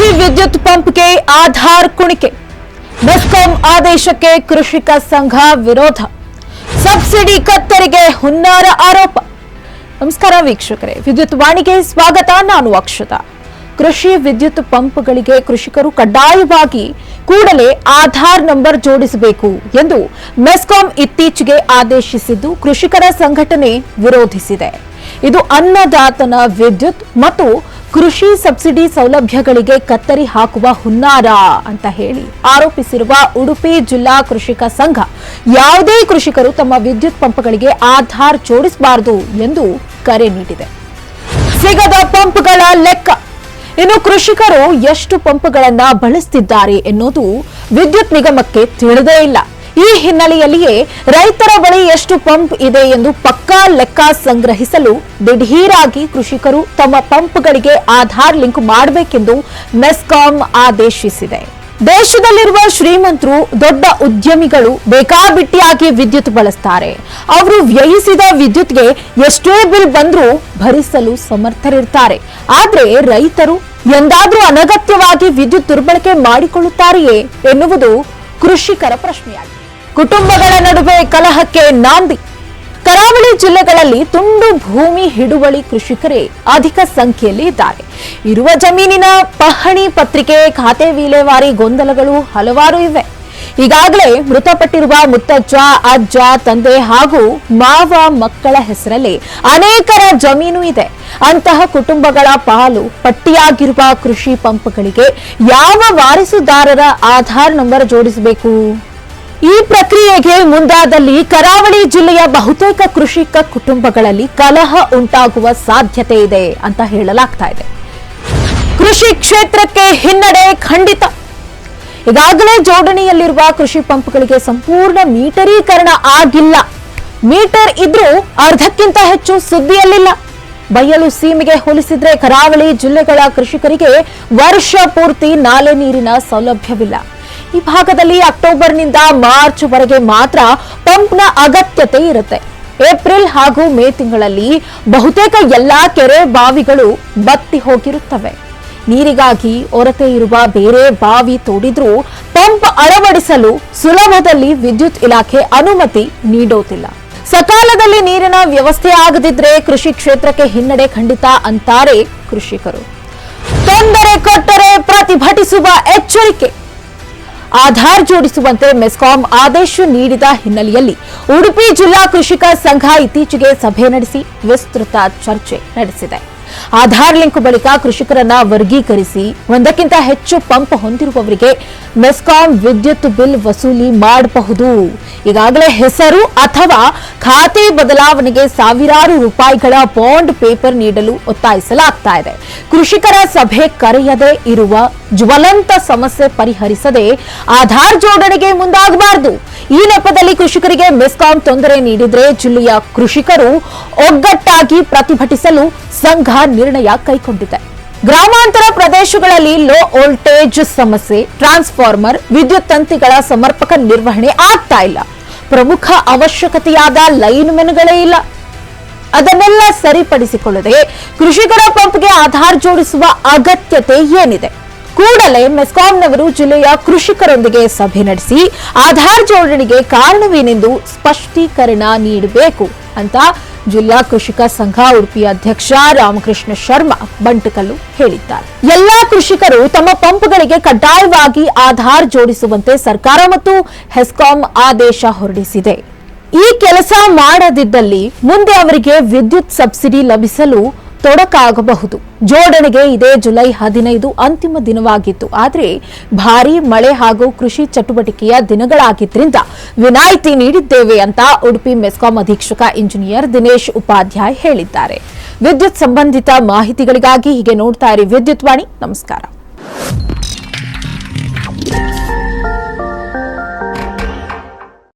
ಕೃಷಿ ವಿದ್ಯುತ್ ಪಂಪ್ಗೆ ಆಧಾರ್ ಕುಣಿಕೆ. ಬೆಸ್ಕಾಂ ಆದೇಶಕ್ಕೆ ಕೃಷಿಕ ಸಂಘ ವಿರೋಧ. ಸಬ್ಸಿಡಿ ಕತ್ತರಿಗೆ ಹುನ್ನಾರ ಆರೋಪ. ನಮಸ್ಕಾರ ವೀಕ್ಷಕರೇ, ವಿದ್ಯುತ್ ವಾಣಿಗೆ ಸ್ವಾಗತ. ನಾನು ಅಕ್ಷತ. ಕೃಷಿ ವಿದ್ಯುತ್ ಪಂಪ್ಗಳಿಗೆ ಕೃಷಿಕರು ಕಡ್ಡಾಯವಾಗಿ ಕೂಡಲೇ ಆಧಾರ್ ನಂಬರ್ ಜೋಡಿಸಬೇಕು ಎಂದು ಮೆಸ್ಕಾಂ ಇತ್ತೀಚೆಗೆ ಆದೇಶಿಸಿದ್ದು ಕೃಷಿಕರ ಸಂಘಟನೆ ವಿರೋಧಿಸಿದೆ. ಇದು ಅನ್ನದಾತನ ವಿದ್ಯುತ್ ಮತ್ತು ಕೃಷಿ ಸಬ್ಸಿಡಿ ಸೌಲಭ್ಯಗಳಿಗೆ ಕತ್ತರಿ ಹಾಕುವ ಹುನ್ನಾರ ಅಂತ ಹೇಳಿ ಆರೋಪಿಸಿರುವ ಉಡುಪಿ ಜಿಲ್ಲಾ ಕೃಷಿಕ ಸಂಘ ಯಾವುದೇ ಕೃಷಿಕರು ತಮ್ಮ ವಿದ್ಯುತ್ ಪಂಪ್ಗಳಿಗೆ ಆಧಾರ್ ಜೋಡಿಸಬಾರದು ಎಂದು ಕರೆ ನೀಡಿದೆ. ಸಿಗದ ಪಂಪ್ಗಳ ಲೆಕ್ಕ. ಇನ್ನು ಕೃಷಿಕರು ಎಷ್ಟು ಪಂಪ್ಗಳನ್ನ ಬಳಸ್ತಿದ್ದಾರೆ ಎನ್ನುವುದು ವಿದ್ಯುತ್ ನಿಗಮಕ್ಕೆ ತಿಳಿದೇ ಇಲ್ಲ. ಈ ಹಿನ್ನೆಲೆಯಲ್ಲಿಯೇ ರೈತರ ಬಳಿ ಎಷ್ಟು ಪಂಪ್ ಇದೆ ಎಂದು ಪಕ್ಕಾ ಲೆಕ್ಕ ಸಂಗ್ರಹಿಸಲು ದಿಢೀರಾಗಿ ಕೃಷಿಕರು ತಮ್ಮ ಪಂಪ್ಗಳಿಗೆ ಆಧಾರ್ ಲಿಂಕ್ ಮಾಡಬೇಕೆಂದು ಮೆಸ್ಕಾಂ ಆದೇಶಿಸಿದೆ. ದೇಶದಲ್ಲಿರುವ ಶ್ರೀಮಂತರು, ದೊಡ್ಡ ಉದ್ಯಮಿಗಳು ಬೇಕಾಬಿಟ್ಟಿಯಾಗಿ ವಿದ್ಯುತ್ ಬಳಸ್ತಾರೆ. ಅವರು ವ್ಯಯಿಸಿದ ವಿದ್ಯುತ್ಗೆ ಎಷ್ಟೇ ಬಿಲ್ ಬಂದ್ರೂ ಭರಿಸಲು ಸಮರ್ಥರಿರ್ತಾರೆ. ಆದರೆ ರೈತರು ಎಂದಾದರೂ ಅನಗತ್ಯವಾಗಿ ವಿದ್ಯುತ್ ದುರ್ಬಳಕೆ ಮಾಡಿಕೊಳ್ಳುತ್ತಾರೆಯೇ ಎನ್ನುವುದು ಕೃಷಿಕರ ಪ್ರಶ್ನೆಯಾಗಿದೆ ಕುಟುಂಬಗಳ ನಡುವೆ ಕಲಹಕ್ಕೆ ನಾಂದಿ. ಕರಾವಳಿ ಜಿಲ್ಲೆಗಳಲ್ಲಿ ತುಂಡು ಭೂಮಿ ಹಿಡುವಳಿ ಕೃಷಿಕರೇ ಅಧಿಕ ಸಂಖ್ಯೆಯಲ್ಲಿ ಇದ್ದಾರೆ. ಇರುವ ಜಮೀನಿನ ಪಹಣಿ ಪತ್ರಿಕೆ, ಖಾತೆ ವಿಲೇವಾರಿ ಗೊಂದಲಗಳು ಹಲವಾರು ಇವೆ. ಈಗಾಗಲೇ ಮೃತಪಟ್ಟಿರುವ ಮುತ್ತಜ್ಜ, ಅಜ್ಜ, ತಂದೆ ಹಾಗೂ ಮಾವ ಮಕ್ಕಳ ಹೆಸರಲ್ಲಿ ಅನೇಕರ ಜಮೀನು ಇದೆ. ಅಂತಹ ಕುಟುಂಬಗಳ ಪಾಲು ಪಟ್ಟಿಯಾಗಿರುವ ಕೃಷಿ ಪಂಪ್ಗಳಿಗೆ ಯಾವ ವಾರಸುದಾರರ ಆಧಾರ್ ನಂಬರ್ ಜೋಡಿಸಬೇಕು? ಈ ಪ್ರಕ್ರಿಯೆಗೆ ಮುಂದಾದಲ್ಲಿ ಕರಾವಳಿ ಜಿಲ್ಲೆಯ ಬಹುತೇಕ ಕೃಷಿಕ ಕುಟುಂಬಗಳಲ್ಲಿ ಕಲಹ ಉಂಟಾಗುವ ಸಾಧ್ಯತೆ ಇದೆ ಅಂತ ಹೇಳಲಾಗ್ತಾ ಇದೆ. ಕೃಷಿ ಕ್ಷೇತ್ರಕ್ಕೆ ಹಿನ್ನಡೆ ಖಂಡಿತ. ಈಗಾಗಲೇ ಜೋಡಣೆಯಲ್ಲಿರುವ ಕೃಷಿ ಪಂಪ್ಗಳಿಗೆ ಸಂಪೂರ್ಣ ಮೀಟರೀಕರಣ ಆಗಿಲ್ಲ. ಮೀಟರ್ ಇದ್ರೂ ಅರ್ಧಕ್ಕಿಂತ ಹೆಚ್ಚು ಸುದ್ದಿಯಲ್ಲಿಲ್ಲ. ಬಯಲು ಸೀಮೆಗೆ ಹೋಲಿಸಿದ್ರೆ ಕರಾವಳಿ ಜಿಲ್ಲೆಗಳ ಕೃಷಿಕರಿಗೆ ವರ್ಷ ಪೂರ್ತಿ ನಾಲೆ ನೀರಿನ ಸೌಲಭ್ಯವಿಲ್ಲ. ಈ ಭಾಗದಲ್ಲಿ ಅಕ್ಟೋಬರ್ನಿಂದ ಮಾರ್ಚ್ ವರೆಗೆ ಮಾತ್ರ ಪಂಪ್ನ ಅಗತ್ಯತೆ ಇರುತ್ತೆ. ಏಪ್ರಿಲ್ ಹಾಗೂ ಮೇ ತಿಂಗಳಲ್ಲಿ ಬಹುತೇಕ ಎಲ್ಲಾ ಕೆರೆ ಬಾವಿಗಳು ಬತ್ತಿ ಹೋಗಿರುತ್ತವೆ. ನೀರಿಗಾಗಿ ಒರತೆ ಇರುವ ಬೇರೆ ಬಾವಿ ತೋಡಿದ್ರೂ ಪಂಪ್ ಅಳವಡಿಸಲು ಸುಲಭದಲ್ಲಿ ವಿದ್ಯುತ್ ಇಲಾಖೆ ಅನುಮತಿ ನೀಡೋದಿಲ್ಲ. ಸಕಾಲದಲ್ಲಿ ನೀರಿನ ವ್ಯವಸ್ಥೆ ಆಗದಿದ್ರೆ ಕೃಷಿ ಕ್ಷೇತ್ರಕ್ಕೆ ಹಿನ್ನಡೆ ಖಂಡಿತ ಅಂತಾರೆ ಕೃಷಿಕರು. ತೊಂದರೆ ಕೊಟ್ಟರೆ ಪ್ರತಿಭಟಿಸುವ ಎಚ್ಚರಿಕೆ. ಆಧಾರ್ ಜೋಡಿಸುವಂತೆ ಮೆಸ್ಕಾಂ ಆದೇಶ ನೀಡಿದ ಹಿನ್ನೆಲೆಯಲ್ಲಿ ಉಡುಪಿ ಜಿಲ್ಲಾ ಕೃಷಿಕ ಸಂಘ ಇತ್ತೀಚೆಗೆ ಸಭೆ ನಡೆಸಿ ವಿಸ್ತೃತ ಚರ್ಚೆ ನಡೆಸಿದೆ. ಆಧಾರ್ ಲಿಂಕ್ ಬಳಿಕ ಕೃಷಿಕರನ್ನ ವರ್ಗೀಕರಿಸಿ ಒಂದಕ್ಕಿಂತ ಹೆಚ್ಚು ಪಂಪ್ ಹೊಂದಿರುವವರಿಗೆ ಮೆಸ್ಕಾಂ ವಿದ್ಯುತ್ ಬಿಲ್ ವಸೂಲಿ ಮಾಡಬಹುದು. ಈಗಾಗಲೇ ಹೆಸರು ಅಥವಾ ಖಾತೆ ಬದಲಾವಣೆಗೆ ಸಾವಿರಾರು ರೂಪಾಯಿಗಳ ಬಾಂಡ್ ಪೇಪರ್ ನೀಡಲು ಒತ್ತಾಯಿಸಲಾಗ್ತಾ ಇದೆ. ಕೃಷಿಕರ ಸಭೆ ಕರೆಯದೆ ಇರುವ ಜ್ವಲಂತ ಸಮಸ್ಯೆ ಪರಿಹರಿಸದೆ ಆಧಾರ್ ಜೋಡಣೆಗೆ ಮುಂದಾಗಬಾರದು. ಈ ನೆಪದಲ್ಲಿ ಕೃಷಿಕರಿಗೆ ಮೆಸ್ಕಾಂ ತೊಂದರೆ ನೀಡಿದ್ರೆ ಜಿಲ್ಲೆಯ ಕೃಷಿಕರು ಒಗ್ಗಟ್ಟಾಗಿ ಪ್ರತಿಭಟಿಸಲು ಸಂಘ ನಿರ್ಣಯ ಕೈಗೊಂಡಿದೆ. ಗ್ರಾಮಾಂತರ ಪ್ರದೇಶಗಳಲ್ಲಿ ಲೋ ವೋಲ್ಟೇಜ್ ಸಮಸ್ಯೆ ಟ್ರಾನ್ಸ್ಫಾರ್ಮರ್ ವಿದ್ಯುತ್ ತಂತಿಗಳ ಸಮರ್ಪಕ ನಿರ್ವಹಣೆ ಆಗ್ತಾ ಇಲ್ಲ. ಪ್ರಮುಖ ಅವಶ್ಯಕತೆಯಾದ ಲೈನ್ ಮೆನ್ಗಳೇ ಇಲ್ಲ. ಅದನ್ನೆಲ್ಲ ಸರಿಪಡಿಸಿಕೊಳ್ಳದೆ ಕೃಷಿಕರ ಪಂಪ್ಗೆ ಆಧಾರ್ ಜೋಡಿಸುವ ಅಗತ್ಯತೆ ಏನಿದೆ? ಕೂಡಲೇ ಮೆಸ್ಕಾಂನವರು ಜಿಲ್ಲೆಯ ಕೃಷಿಕರೊಂದಿಗೆ ಸಭೆ ನಡೆಸಿ ಆಧಾರ್ ಜೋಡಣೆಗೆ ಕಾರಣವೇನೆಂದು ಸ್ಪಷ್ಟೀಕರಣ ನೀಡಬೇಕು ಅಂತ ಜಿಲ್ಲಾ ಕೃಷಿಕ ಸಂಘ ಉಡುಪಿ ಅಧ್ಯಕ್ಷ ರಾಮಕೃಷ್ಣ ಶರ್ಮಾ ಬಂಟಕಲ್ಲು ಹೇಳಿದ್ದಾರೆ. ಎಲ್ಲಾ ಕೃಷಿಕರು ತಮ್ಮ ಪಂಪ್ಗಳಿಗೆ ಕಡ್ಡಾಯವಾಗಿ ಆಧಾರ್ ಜೋಡಿಸುವಂತೆ ಸರ್ಕಾರ ಮತ್ತು ಹೆಸ್ಕಾಂ ಆದೇಶ ಹೊರಡಿಸಿದೆ. ಈ ಕೆಲಸ ಮಾಡದಿದ್ದಲ್ಲಿ ಮುಂದೆ ಅವರಿಗೆ ವಿದ್ಯುತ್ ಸಬ್ಸಿಡಿ ಲಭಿಸಲು ತೊಡಕಾಗಬಹುದು. ಜೋಡಣೆಗೆ ಇದೇ ಜುಲೈ ಹದಿನೈದು ಅಂತಿಮ ದಿನವಾಗಿತ್ತು. ಆದರೆ ಭಾರೀ ಮಳೆ ಹಾಗೂ ಕೃಷಿ ಚಟುವಟಿಕೆಯ ದಿನಗಳಾಗಿದ್ದರಿಂದ ವಿನಾಯಿತಿ ನೀಡಿದ್ದೇವೆ ಅಂತ ಉಡುಪಿ ಮೆಸ್ಕಾಂ ಅಧೀಕ್ಷಕ ಇಂಜಿನಿಯರ್ ದಿನೇಶ್ ಉಪಾಧ್ಯಾಯ್ ಹೇಳಿದ್ದಾರೆ. ವಿದ್ಯುತ್ ಸಂಬಂಧಿತ ಮಾಹಿತಿಗಳಿಗಾಗಿ ಹೀಗೆ ನೋಡ್ತಾ ಇರಿ ವಿದ್ಯುತ್ ವಾಣಿ. ನಮಸ್ಕಾರ.